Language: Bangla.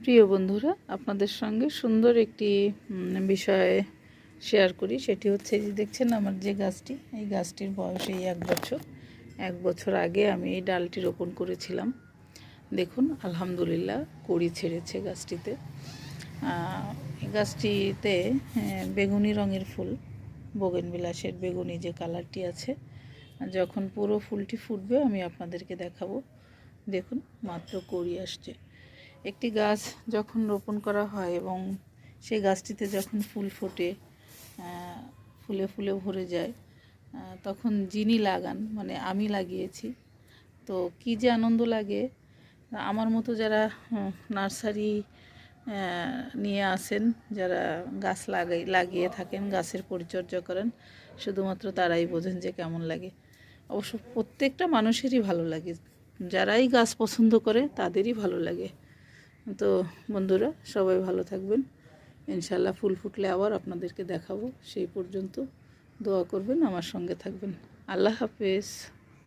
প্রিয় বন্ধুরা আপনাদের সঙ্গে সুন্দর একটি বিষয় শেয়ার করি। সেটি হচ্ছে যে দেখছেন আমার যে গাছটি? এই গাছটির বয়স এই এক বছর। এক বছর আগে আমি এই ডালটি রোপণ করেছিলাম। দেখুন আলহামদুলিল্লাহ কড়ি ছেড়েছে গাছটিতে। এই গাছটিতে হ্যাঁ, বেগুনি রঙের ফুল বিলাসের বেগুনি যে কালারটি আছে। যখন পুরো ফুলটি ফুটবে আমি আপনাদেরকে দেখাবো। দেখুন মাত্র কড়ি আসছে। একটি গাছ যখন রোপণ করা হয় এবং সেই গাছটিতে যখন ফুল ফোটে ফুলে ফুলে ভরে যায় তখন যিনি লাগান মানে আমি লাগিয়েছি। তো কী যে আনন্দ লাগে। আমার মতো যারা নার্সারি নিয়ে আসেন, যারা গাছ লাগাই, লাগিয়ে থাকেন, গাছের পরিচর্যা করেন, শুধুমাত্র তারাই বোঝেন যে কেমন লাগে। অবশ্য প্রত্যেকটা মানুষেরই ভালো লাগে। যারাই গাছ পছন্দ করে, তাদেরই ভালো লাগে। তো বন্ধুরা, সবাই ভালো থাকবেন। ইনশাল্লাহ ফুল ফুটলে আবার আপনাদেরকে দেখাবো। সেই পর্যন্ত দোয়া করবেন, আমার সঙ্গে থাকবেন। আল্লাহ হাফেজ।